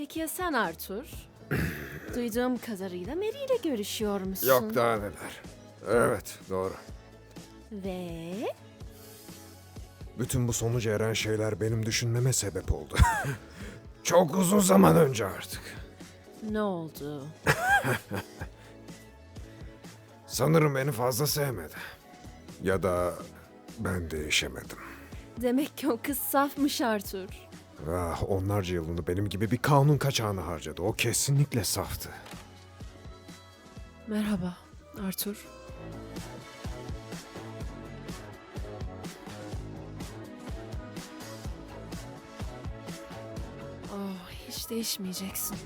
Peki ya sen Arthur? Duyduğum kadarıyla Mary ile görüşüyor musun? Yok daha neler. Evet doğru. Ve Bütün bu sonuca eren şeyler benim düşünmeme sebep oldu. Çok uzun zaman önce artık. ne oldu? Sanırım beni fazla sevmedi. Ya da ben değişemedim. Demek ki o kız safmış Arthur. Ah, onlarca yılını benim gibi bir kanun kaçağını harcadı. O kesinlikle saftı. Merhaba Arthur. Oh, hiç değişmeyeceksin.